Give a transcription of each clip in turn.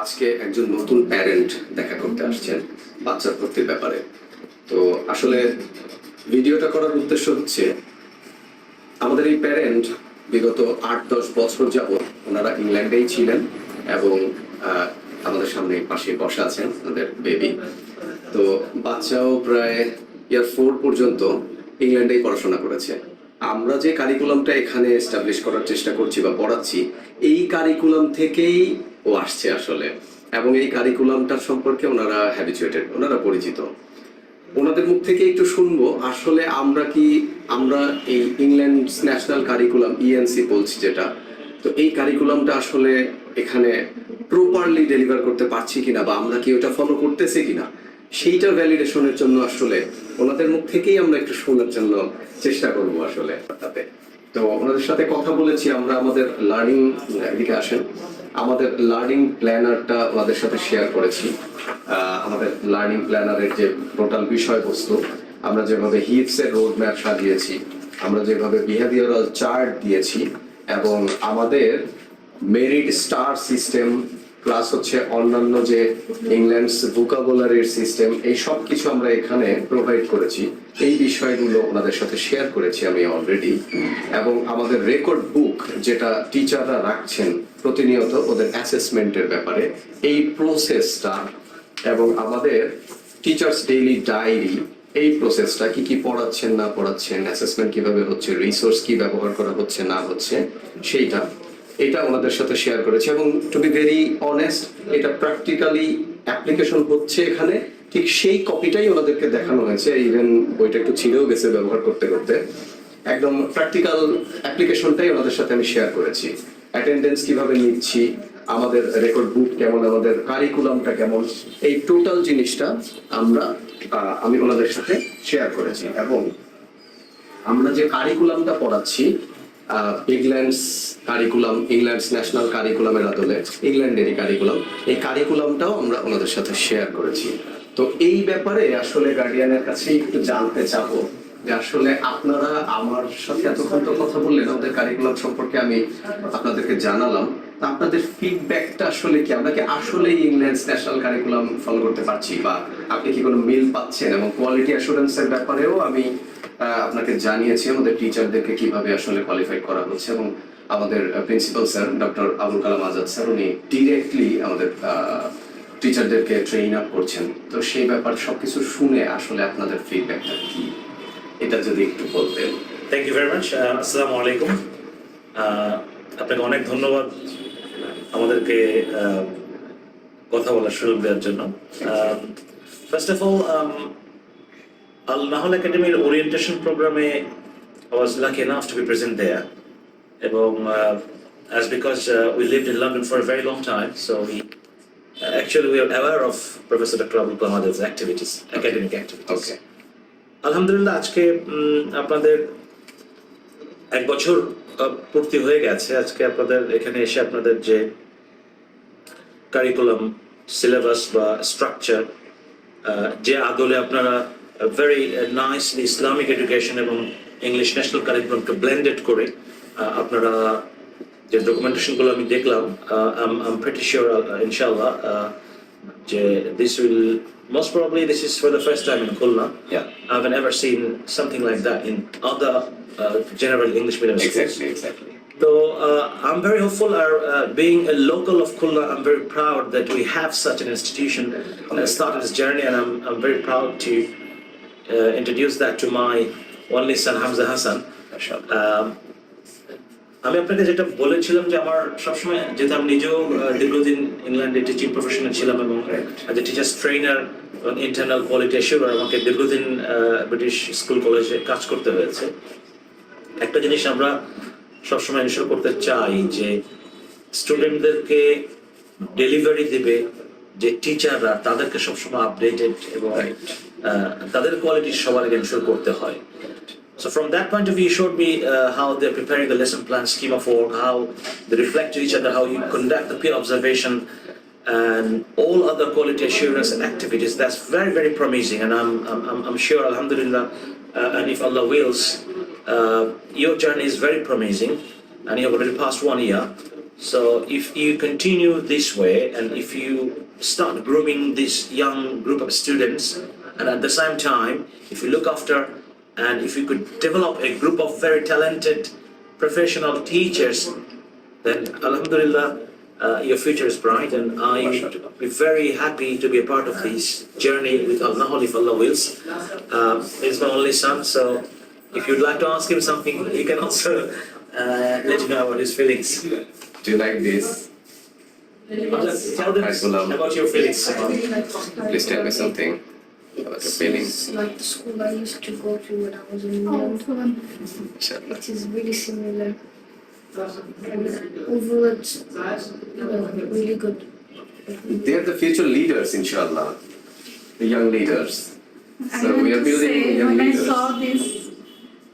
আজকে একজন নতুন প্যারেন্ট দেখা করতে আসছেন, বাচ্চার ভর্তির ব্যাপারে। তো আসলে ভিডিওটা করার উদ্দেশ্য হচ্ছে, আমাদের এই প্যারেন্ট বিগত আট দশ বছর যাবৎ ওনারা ইংল্যান্ডেই ছিলেন এবং আমাদের সামনে পাশে বসা আছেন আমাদের বেবি তো বাচ্চাও প্রায় ইয়ার ফোর পর্যন্ত ইংল্যান্ডেই পড়াশোনা করেছে। আমরা যে কারিকুলামটা এখানে এস্টাবলিশ করার চেষ্টা করছি বা পড়াচ্ছি, এই কারিকুলাম থেকেই ও আসছে আসলে। এবং এই কারিকুলামটার সম্পর্কে ওনারা হ্যাবিচুয়েটেড ওনারা পরিচিত। ওনাদের মুখ থেকে একটু শুনব, আসলে আমরা কি, আমরা এই ইংল্যান্ড ন্যাশনাল কারিকুলাম ইএনসি বলছি যেটা, তো এই কারিকুলামটা আসলে এখানে প্রপারলি ডেলিভার করতে পারছি কিনা বা আমরা কি ওটা ফলো করতেছি কিনা, সেইটা ভ্যালিডেশনের জন্য আসলে ওনাদের মুখ থেকেই আমরা একটু শোনার জন্য চেষ্টা করব আসলে তাতে। তো ওনাদের সাথে কথা বলেছি, আমরা আমাদের লার্নিং এদিকে আসেন। আমাদের লার্নিং প্ল্যানারটা ওনাদের সাথে শেয়ার করেছি। আমাদের লার্নিং প্ল্যানারের যে টোটাল বিষয়বস্তু, আমরা যেভাবে হিপস এর রোড ম্যাপ সাজিয়েছি, আমরা যেভাবে বিহেভিয়ারাল চার্ট দিয়েছি, এবং আমাদের মেরিট স্টার সিস্টেম প্লাস হচ্ছে অন্যান্য যে ইংল্যান্ডস ভোকাবুলারির সিস্টেম এই সব কিছু আমরা এখানে প্রোভাইড করেছি। এই বিষয়গুলো ওনাদের সাথে শেয়ার করেছি আমি অলরেডি এবং আমাদের রেকর্ড বুক যেটা টিচাররা রাখছেন প্রতিনিয়ত ওদের অ্যাসেসমেন্টের ব্যাপারে, এই প্রসেসটা এবং আমাদের টিচার্স ডেইলি ডায়েরি এই প্রসেসটা কি কি পড়াচ্ছেন, না পড়াচ্ছেন অ্যাসেসমেন্ট কীভাবে হচ্ছে রিসোর্স কি ব্যবহার করা হচ্ছে, না হচ্ছে, সেইটা এটা ওনাদের সাথে শেয়ার করেছি এবং টু বি ভেরি অনেস্ট এটা প্র্যাকটিক্যালি অ্যাপ্লিকেশন হচ্ছে এখানে। ঠিক সেই কপিটাই ওনাদেরকে দেখানো হয়েছে ইভেন বইটা একটু ছিঁড়েও গেছে ব্যবহার করতে করতে। একদম প্র্যাকটিক্যাল অ্যাপ্লিকেশনটাই ওনাদের সাথে আমি শেয়ার করেছি। অ্যাটেন্ডেন্স কীভাবে নিচ্ছি, আমাদের রেকর্ড বুক কেমন, আমাদের কারিকুলামটা কেমন, এই টোটাল জিনিসটা আমরা আমি ওনাদের সাথে শেয়ার করেছি। এবং আমরা যে কারিকুলামটা পড়াচ্ছি ইংল্যান্ডস কারিকুলাম ইংল্যান্ডস ন্যাশনাল কারিকুলামের আদলে ইংল্যান্ডেরই কারিকুলাম এই কারিকুলামটাও আমরা ওনাদের সাথে শেয়ার করেছি। তো এই ব্যাপারে আসলে গার্ডিয়ানের কাছে একটু জানতে চাবো যে আসলে আপনারা আমার সাথে এতক্ষণ তো কথা বললেন আমাদের কারিকুলাম সম্পর্কে আমি আপনাদেরকে জানালাম। আপনাদের ফিডব্যাকটা আসলে কি? আমরা কি আসলেই ইংল্যান্ডস ন্যাশনাল কারিকুলাম ফলো করতে পারছি? বা আপনি কি কোনো মিল পাচ্ছেন? এবং কোয়ালিটি অ্যাসুরেন্সের ব্যাপারেও আমি আপনাকে জানিয়েছি আমাদের টিচারদেরকে কীভাবে আসলে কোয়ালিফাই করা হচ্ছে। এবং আমাদের principal sir doctor Abul Kalam Azad sir, উনি ডিরেক্টলি আমাদের টিচারদেরকে ট্রেন আপ করছেন। তো সেই ব্যাপার সবকিছু শুনে আসলে আপনাদের ফিডব্যাকটা কি? এটা যদি একটু বলতেন। থ্যাংক ইউ ভেরি মাচ আসসালামু আলাইকুম। আপনাকে অনেক ধন্যবাদ আমাদেরকে uh, কথা বলার সুযোগ দেওয়ার জন্য first of all Al Nahl একাডেমির orientation programme lucky enough to be present there এবং uh, as because uh, we lived in London for a very long time so we uh, actually we are aware of Professor Dr. Abdul Kalam Adil's activities academic activities ওকে আলহামদুলিল্লাহ আজকে আপনাদের এক বছর পূর্তি হয়ে গেছে। আজকে আপনাদের এখানে এসে আপনাদের যে কারিকুলাম সিলেবাস বা স্ট্রাকচার যে আদলে আপনারা ভেরি নাইসলি ইসলামিক এডুকেশন এবং ইংলিশ ন্যাশনাল কারিকুলামকে ব্লেন্ডেড করে আপনারা যে ডকুমেন্টেশনগুলো আমি দেখলাম আম আহ, this will most probably this is for the first time in Kulna. Yeah. I haven't ever seen something like that in other uh, general English medium schools. Exactly, exactly. So uh, I'm very hopeful. Uh, uh being a local of Kulna, I'm very proud that we have such an institution that started this journey, and I'm, I'm very proud to uh, introduce that to my only son Hamza Hassan. Um, আমি আপনাকে যেটা বলেছিলাম যে আমার সবসময় যেহেতু আমি নিজেও দীর্ঘদিন ইংল্যান্ডে টিচিং প্রফেশনে ছিলাম এবং অ্যাজ এ টিচার্স ট্রেনার এবং ইন্টারনাল কোয়ালিটি অ্যাসিওর আমাকে দীর্ঘদিন ব্রিটিশ স্কুল কলেজে কাজ করতে হয়েছে। একটা জিনিস আমরা সবসময় এনশোর করতে চাই যে স্টুডেন্টদেরকে ডেলিভারি দেবে যে টিচাররা তাদেরকে সবসময় আপডেটেড এবং তাদের কোয়ালিটি সবার আগে এনশোর করতে হয়। So from that point of view, you showed me uh, how they're preparing the lesson plan, schema for how they reflect to each other, how you conduct the peer observation, and all other quality assurance activities. That's very, very promising, and I'm, I'm, I'm- sure, Alhamdulillah, uh, and if Allah wills, uh, your journey is very promising, and you have already passed one year. So if you continue this way and if you start grooming this young group of students and at the same time if you look after and if you could develop a group of very talented professional teachers then alhamdulillah uh, your future is bright and I would be very happy to be a part of this journey with Al Nahal if Allah wills. Um, he's my only son so if you'd like to ask him something you can also uh, let you know about his feelings. Do you like this? Tell them Curriculum. about your feelings. Please tell me something about your feelings. It's like the school I used to go to when I was in oh, England. Inshallah. It is really similar. And overall, it's really good. They are the future leaders, inshallah. The young leaders. I So want we are to building say, young when I saw this,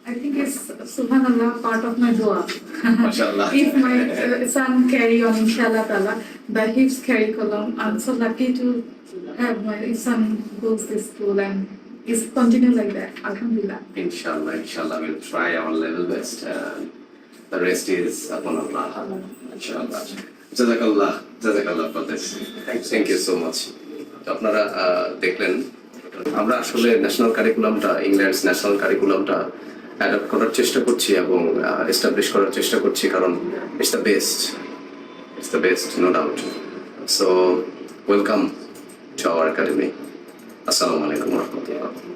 I think it's subhanallah part of my dua. If my uh, son carry on inshallah ta'ala, the HIPS curriculum, I'm so lucky to have my son goes this school and is continue like that. Alhamdulillah. Inshallah, inshallah, we'll try our level best. And the rest is upon Allah. Inshallah. Jazakallah, Jazakallah for this. Thank you so much. আপনারা আহ, দেখলেন আমরা আসলে national কারিকুলামটা England's national কারিকুলামটা adapt করার চেষ্টা করছি এবং এস্টাবলিশ করার চেষ্টা করছি কারণ it's the best it's the best no doubt so welcome to our academy আসসালামু আলাইকুম রহমতুল্লাহ